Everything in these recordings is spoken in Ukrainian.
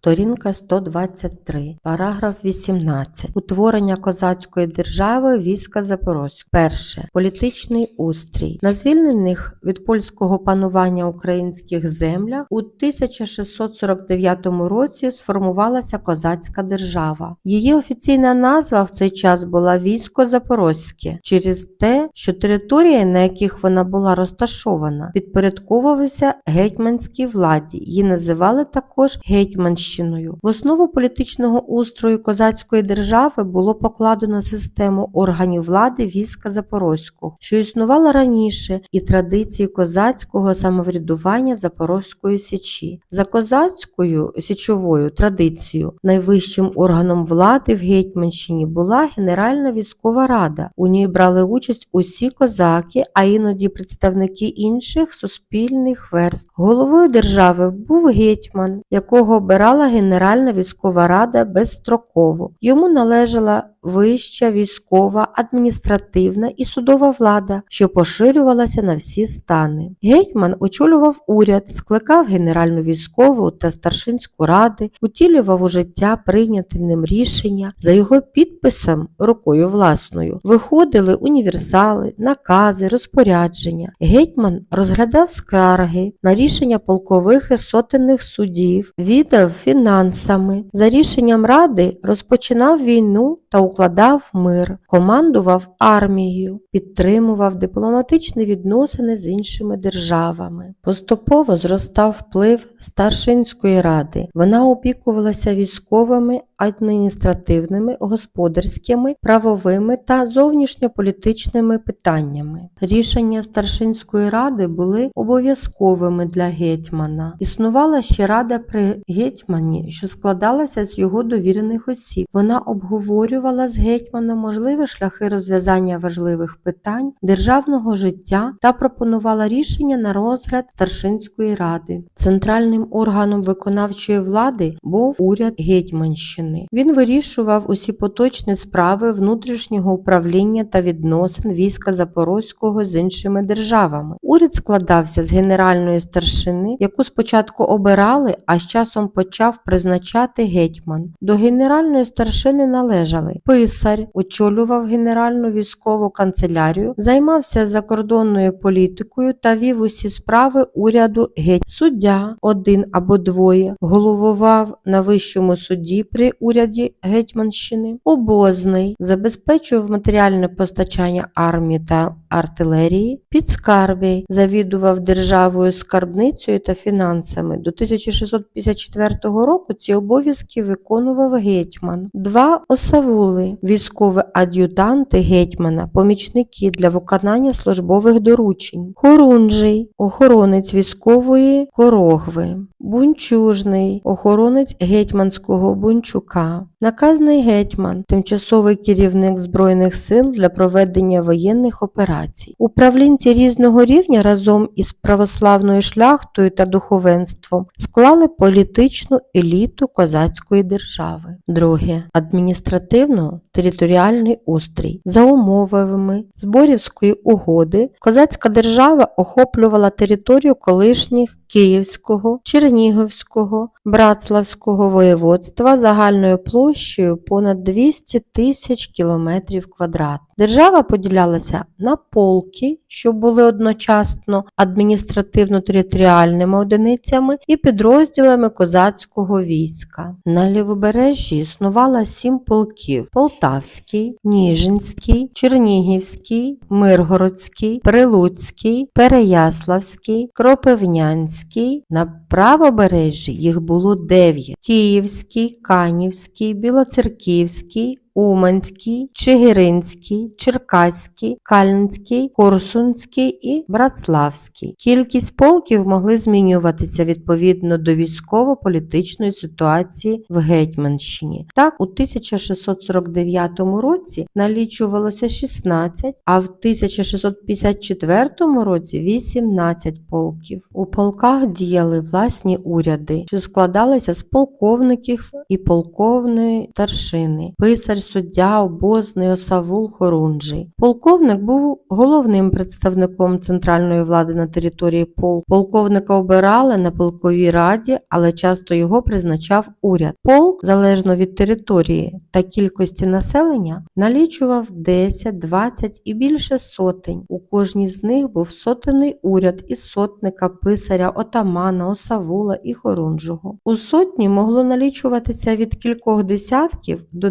Сторінка 123, параграф 18. Утворення козацької держави війська Запорозьк. Перше. Політичний устрій. На звільнених від польського панування українських землях у 1649 році сформувалася козацька держава. Її офіційна назва в цей час була військо Запорозьке через те, що території, на яких вона була розташована, підпорядковувалися гетьманській владі. Її називали також гетьманщиною. В основу політичного устрою козацької держави було покладено систему органів влади війська Запорозького, що існувала раніше, і традиції козацького самоврядування Запорозької січі. За козацькою січовою традицією найвищим органом влади в Гетьманщині була Генеральна військова рада. У ній брали участь усі козаки, а іноді представники інших суспільних верств. Головою держави був гетьман, якого обирала Генеральна військова рада безстроково. Йому належала вища військова, адміністративна і судова влада, що поширювалася на всі стани. Гетьман очолював уряд, скликав Генеральну військову та старшинську ради, утілював у життя прийняті ним рішення за його підписом рукою власною. Виходили універсали, накази, розпорядження. Гетьман розглядав скарги на рішення полкових і сотенних судів, віддав фінансами. За рішенням ради розпочинав війну та укладав мир, командував армією, підтримував дипломатичні відносини з іншими державами. Поступово зростав вплив старшинської ради. Вона опікувалася військовими, адміністративними, господарськими, правовими та зовнішньополітичними питаннями. Рішення старшинської ради були обов'язковими для гетьмана. Існувала ще рада при гетьмані, що складалася з його довірених осіб. Вона обговорювала з гетьманом можливі шляхи розв'язання важливих питань державного життя та пропонувала рішення на розгляд старшинської ради. Центральним органом виконавчої влади був уряд Гетьманщини. Він вирішував усі поточні справи внутрішнього управління та відносин війська Запорозького з іншими державами. Уряд складався з генеральної старшини, яку спочатку обирали, а з часом почав призначати гетьман. До генеральної старшини належали писар, очолював генеральну військову канцелярію, займався закордонною політикою та вів усі справи уряду геть. Суддя один або двоє головував на вищому суді при уряді Гетьманщини, обозний забезпечував матеріальне постачання армії та артилерії, підскарбій завідував державою скарбницею та фінансами. До 1654 року ці обов'язки виконував гетьман. Два осавули, військові ад'ютанти гетьмана, помічники для виконання службових доручень, хорунжий, охоронець військової корогви, бунчужний, охоронець гетьманського бунчука, наказний гетьман, тимчасовий керівник збройних сил для проведення воєнних операцій. Управлінці різного рівня разом із православною шляхтою та духовенством склали політичну еліту козацької держави. Друге адміністративно-територіальний устрій. За умовами Зборівської угоди козацька держава охоплювала територію колишніх Київського, Чернігівського, Братславського воєводства загальною площею понад 200 тисяч кілометрів квадратних. Держава поділялася на полки, що були одночасно адміністративно-територіальними одиницями і підрозділами козацького війська. На лівобережжі існувало сім полків: Полтавський, Ніжинський, Чернігівський, Миргородський, Прилуцький, Переяславський, Кропивнянський. На правобережжі їх було дев'ять: Київський, Канівський, Білоцерківський. Уманський, Чигиринський, Черкаський, Кальнський, Корсунський і Братславський. Кількість полків могли змінюватися відповідно до військово-політичної ситуації в Гетьманщині. Так, у 1649 році налічувалося 16, а в 1654 році 18 полків. У полках діяли власні уряди, що складалися з полковників і полковної старшини, писар суддя, обозний, осавул, хорунжий. Полковник був головним представником центральної влади на території полку. Полковника обирали на полковій раді, але часто його призначав уряд. Полк, залежно від території та кількості населення, налічував 10, 20 і більше сотень. У кожній з них був сотенний уряд із сотника, писаря, отамана, осавула і хорунжого. У сотні могло налічуватися від кількох десятків до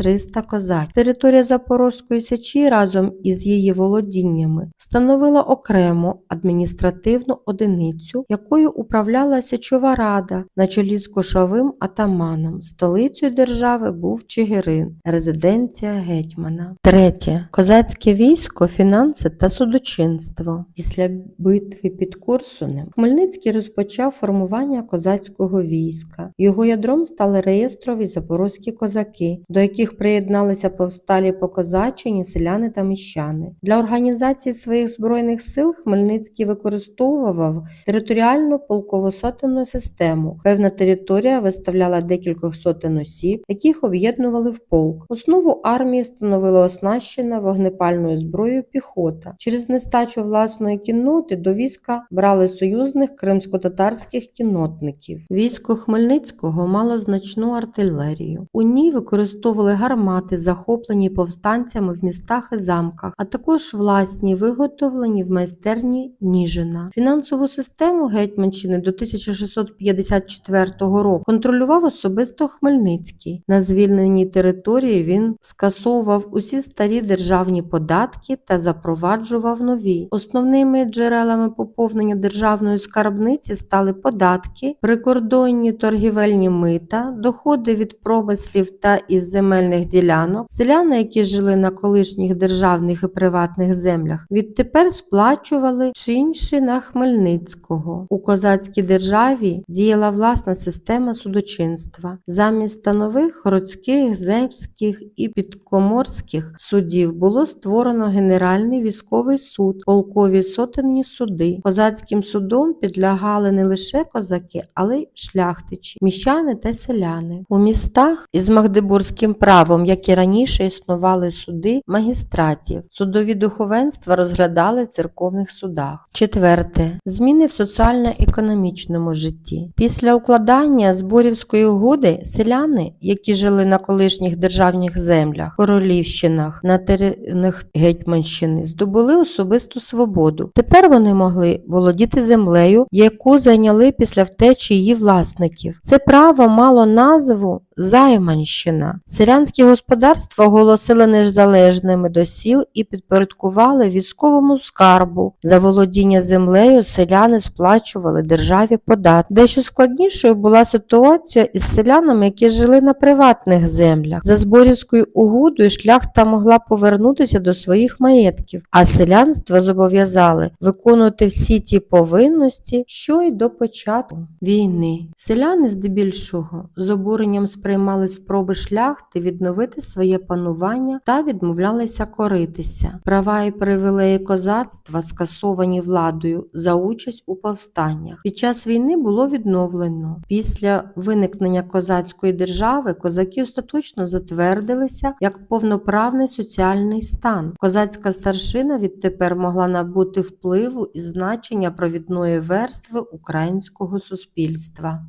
200-300 козаків. Територія Запорозької сечі разом із її володіннями становила окрему адміністративну одиницю, якою управляла сечова рада на чолі з кошовим атаманом. Столицею держави був Чигирин, резиденція гетьмана. Третє козацьке військо, фінанси та судочинство. Після битви під Корсунем Хмельницький розпочав формування козацького війська. Його ядром стали реєстрові запорозькі козаки, до яких приєдналися повсталі по козачині, селяни та міщани. Для організації своїх збройних сил Хмельницький використовував територіальну полково-сотенну систему. Певна територія виставляла декількох сотень осіб, яких об'єднували в полк. Основу армії становила оснащена вогнепальною зброєю піхота. Через нестачу власної кінноти до війська брали союзних кримсько-татарських кіннотників. Військо Хмельницького мало значну артилерію. У ній використовували гармати, захоплені повстанцями в містах і замках, а також власні виготовлені в майстерні Ніжина. Фінансову систему Гетьманщини до 1654 року контролював особисто Хмельницький. На звільненій території він скасовував усі старі державні податки та запроваджував нові. Основними джерелами поповнення державної скарбниці стали податки, прикордонні торгівельні мита, доходи від промислів та із земельних ділянок. Селяни, які жили на колишніх державних і приватних землях, відтепер сплачували чинші на Хмельницького. У козацькій державі діяла власна система судочинства. Замість станових городських, земських і підкоморських судів було створено Генеральний військовий суд, полкові сотенні суди. Козацьким судом підлягали не лише козаки, але й шляхтичі, міщани та селяни. У містах із магдебурзьким правом, як і раніше, існували суди магістратів. Судові духовенства розглядали в церковних судах. Четверте зміни в соціально-економічному житті. Після укладання зборівської угоди селяни, які жили на колишніх державних землях, королівщинах на теренах Гетьманщини, здобули особисту свободу. Тепер вони могли володіти землею, яку зайняли після втечі її власників. Це право мало назву Займанщина. Селянські господарства оголосили незалежними до сіл і підпорядкували військовому скарбу. За володіння землею селяни сплачували державі податки. Дещо складнішою була ситуація із селянами, які жили на приватних землях. За зборівською угодою шляхта могла повернутися до своїх маєтків, а селянство зобов'язали виконувати всі ті повинності, що й до початку війни. Селяни здебільшого з обуренням сприймали спроби шляхти відновити своє панування та відмовлялися коритися. Права і привілеї козацтва скасовані владою за участь у повстаннях. Під час війни було відновлено. Після виникнення козацької держави козаки остаточно затвердилися як повноправний соціальний стан. Козацька старшина відтепер могла набути впливу і значення провідної верстви українського суспільства.